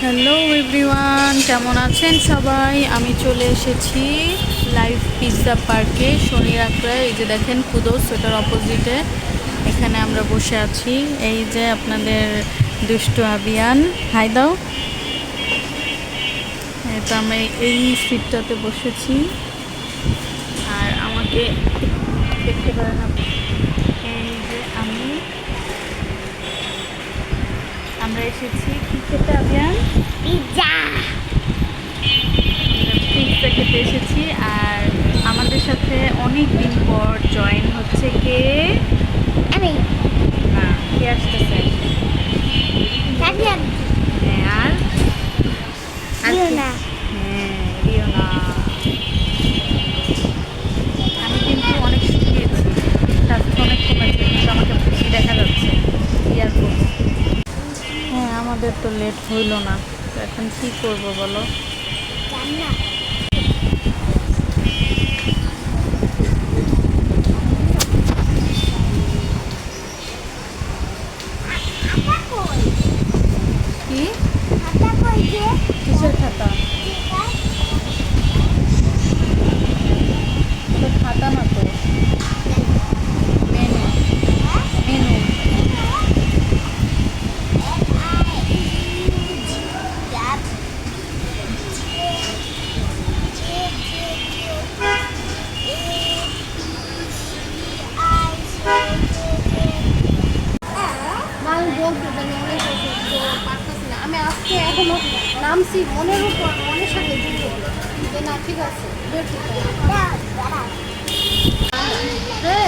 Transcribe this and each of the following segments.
Hello everyone কেমন আছেন সবাই? আমি চলে এসেছি লাইভ পিৎজা পার্কে শনি রাখড়ায় এই যে দেখেন কুদোস ওটার অপোজিটে এখানে আমরা বসে আছি। এই যে আপনাদের দুষ্টু আবিয়ান। হাই দাও। তো আমরা এই সিটটাতে বসেছি। আর আমাকে দেখতে পারেন আপনি এই যে আমি আমরা এসেছি। কি খেতে আবিয়ান? পিজ্জা পিৎজা খেতে এসেছি আর আমাদের সাথে অনেক দিন পর জয়েন হচ্ছে কে? আমি। না কে আসতেছে? হ্যাঁ আর? হ্যাঁ রিওনা তো লেট হইল না। তো এখন কি করব বলো? কি? খাতা কই যে? কিসের খাতা এটা খাতা না তো মেনু মেনু আমি বলতে জানি অনেক অসুস্থ পারতেছি না আমি এখনও নামছি মনের উপর মনের সাথে যুদ্ধ যে না ঠিক আছে। রে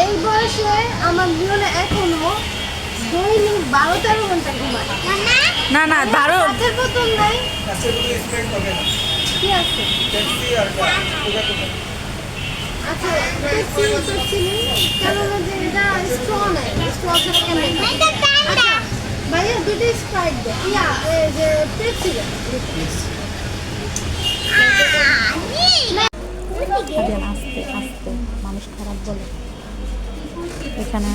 এই বয়সে আমার জীবনে এখনও দৈনিক বারো তেরো ঘণ্টা ঘুমায়। না না বারো বোতল নাই কি আছে? আচ্ছা পেপসি পেপসি নেই কেননা যে এটা স্ট্র নেই স্ট্র ছাড়া কেন আচ্ছা আস্তে মানুষ খারাপ বলে এখানে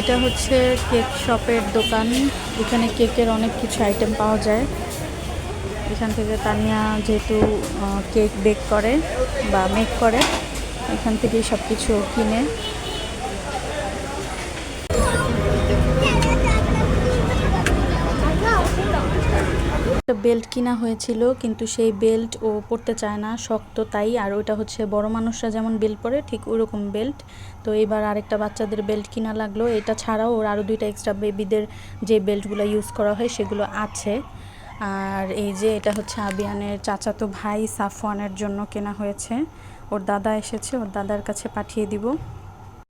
এটা হচ্ছে কেক শপের দোকান। এখানে কেকের অনেক কিছু আইটেম পাওয়া যায়। এখান থেকে তানিয়া যেহেতু কেক বেক করে বা মেক করে, এখান থেকেই সব কিছু কিনে। একটা বেল্ট কিনা হয়েছিল, কিন্তু সেই বেল্ট ও পরতে চায় না, শক্ত তাই, আর ওটা হচ্ছে বড় মানুষরা যেমন বেল্ট পরে, ঠিক ওরকম বেল্ট তো এবার আরেকটা বাচ্চাদের বেল্ট কিনা লাগল। এটা ছাড়াও ওর আরও দুইটা এক্সট্রা বেবিদের যে বেল্টগুলো ইউজ করা হয়, সেগুলো আছে। আর এই যে এটা হচ্ছে আবিয়ানের চাচাতো ভাই সাফওয়ানের জন্য কেনা হয়েছে। ওর দাদা এসেছে, ওর দাদার কাছে পাঠিয়ে দিব।